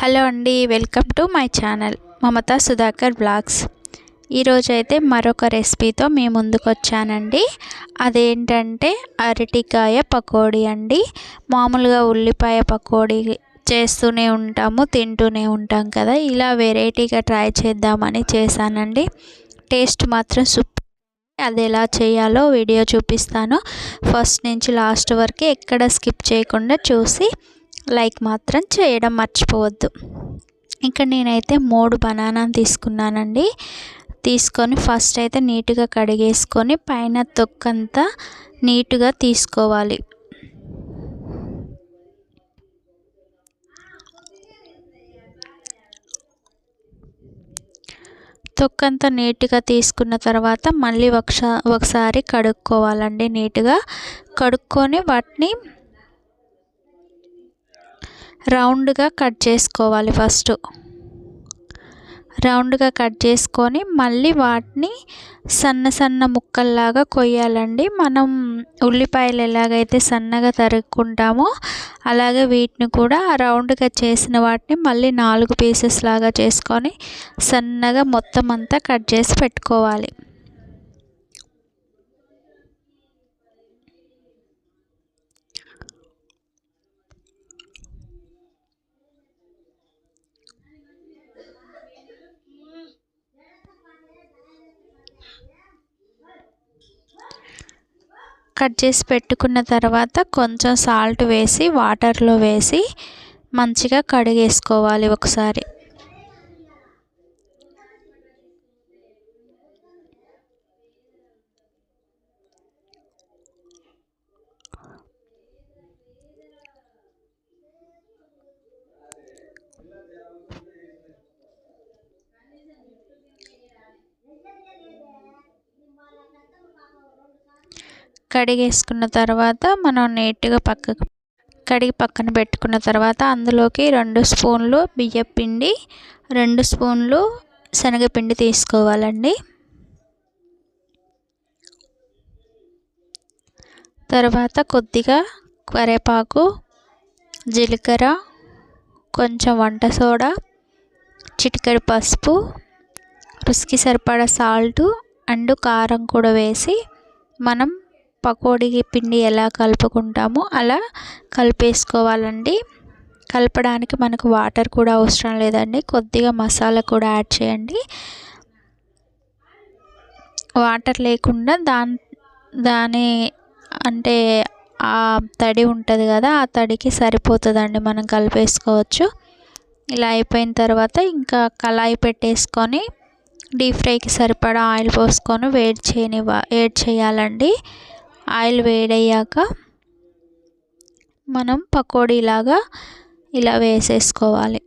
Hello అండి welcome to my channel Mamatha Sudhakar blogs. ఈరోజు అయితే మరొక రెసిపీతో మీ ముందుకు వచ్చానండి అదేంటంటే అరటికాయ పకోడీ అండి. మామూలుగా ఉల్లిపాయ పకోడీ చేస్తూనే ఉంటాము తింటూనే ఉంటాం కదా. ఇలా వెరైటీగా ట్రై చేద్దామని చేశానండి. టేస్ట్ మాత్రం సూపర్. అది ఎలా చేయాలో వీడియో చూపిస్తాను. ఫస్ట్ నుంచి లాస్ట్ వరకు ఎక్కడ స్కిప్ చేయకుండా చూసి లైక్ మాత్రం చేయడం మర్చిపోవద్దు. ఇక్కడ నేనైతే మూడు బనానా తీసుకున్నానండి. తీసుకొని ఫస్ట్ అయితే నీట్గా కడిగేసుకొని పైన తొక్కంతా నీట్గా తీసుకోవాలి. తొక్కంతా నీట్గా తీసుకున్న తర్వాత మళ్ళీ ఒకసారి ఒకసారి కడుక్కోవాలండి నీట్గా. కడుక్కొని వాటిని రౌండ్గా కట్ చేసుకోవాలి ఫస్ట్. రౌండ్గా కట్ చేసుకొని మళ్ళీ వాటిని సన్న సన్న ముక్కల్లాగా కొయ్యాలండి. మనం ఉల్లిపాయలు ఎలాగైతే సన్నగా తరుక్కుంటామో అలాగే వీటిని కూడా రౌండ్గా చేసిన వాటిని మళ్ళీ నాలుగు పీసెస్ లాగా చేసుకొని సన్నగా మొత్తం అంతా కట్ చేసి పెట్టుకోవాలి. కట్ చేసి పెట్టుకున్న తర్వాత కొంచెం సాల్ట్ వేసి వాటర్లో వేసి మంచిగా కడిగేసుకోవాలి ఒకసారి. కడిగేసుకున్న తర్వాత మనం నీట్గా పక్కకు కడిగి పక్కన పెట్టుకున్న తర్వాత అందులోకి రెండు స్పూన్లు బియ్యపిండి రెండు స్పూన్లు శనగపిండి తీసుకోవాలండి. తర్వాత కొద్దిగా కరేపాకు జీలకర్ర కొంచెం వంట సోడా చిటికెడు పసుపు రుచికి సరిపడా సాల్టు అండ్ కారం కూడా వేసి మనం పకోడీ పిండి ఎలా కలుపుకుంటామో అలా కలిపేసుకోవాలండి. కలపడానికి మనకు వాటర్ కూడా అవసరం లేదండి. కొద్దిగా మసాలా కూడా యాడ్ చేయండి. వాటర్ లేకుండా దాని దాని అంటే ఆ తడి ఉంటుంది కదా ఆ తడికి సరిపోతుందండి. మనం కలిపేసుకోవచ్చు. ఇలా అయిపోయిన తర్వాత ఇంకా కళాయి పెట్టేసుకొని డీప్ ఫ్రైకి సరిపడా ఆయిల్ పోసుకొని వేడి చేయనివ్వ వేడి చేయాలండి. ఆయిల్ వేడయ్యాక మనం పకోడీలాగా ఇలా వేసేసుకోవాలి.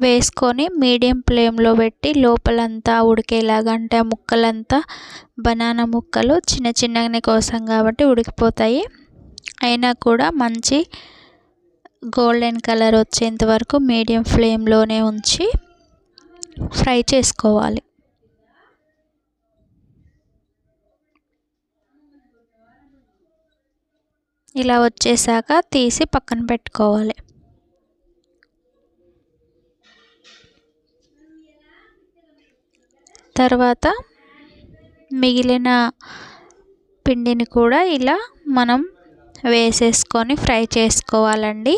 వేసుకొని మీడియం ఫ్లేమ్లో పెట్టి లోపలంతా ఉడికేలాగా అంటే ఆ ముక్కలంతా బనానా ముక్కలు చిన్న చిన్నగానే కోసం కాబట్టి ఉడికిపోతాయి. అయినా కూడా మంచి గోల్డెన్ కలర్ వచ్చేంత వరకు మీడియం ఫ్లేమ్లోనే ఉంచి ఫ్రై చేసుకోవాలి. ఇలా వచ్చేసాక తీసి పక్కన పెట్టుకోవాలి. తర్వాత మిగిలిన పిండిని కూడా ఇలా మనం వేసేసుకొని ఫ్రై చేసుకోవాలండి.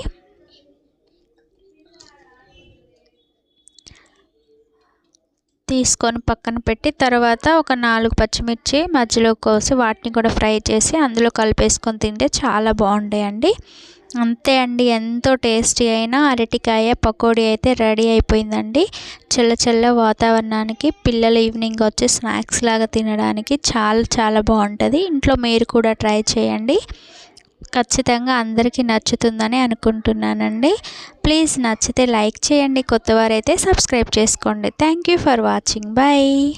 తీసుకొని పక్కన పెట్టి తర్వాత ఒక నాలుగు పచ్చిమిర్చి మధ్యలో కోసి వాటిని కూడా ఫ్రై చేసి అందులో కలిపేసుకొని తింటే చాలా బాగుంటాయండి. అంతే అండి ఎంతో టేస్టీ అయిన అరటికాయ పకోడీ అయితే రెడీ అయిపోయిందండి. చల్ల చల్ల వాతావరణానికి పిల్లలు ఈవినింగ్ వచ్చి స్నాక్స్ లాగా తినడానికి చాలా చాలా బాగుంటుంది. ఇంట్లో మీరు కూడా ట్రై చేయండి. ఖచ్చితంగా అందరికీ నచ్చుతుందని అనుకుంటున్నానండి. ప్లీజ్ నచ్చితే లైక్ చేయండి. కొత్తవారైతే సబ్స్క్రైబ్ చేసుకోండి. Thank you for watching. Bye.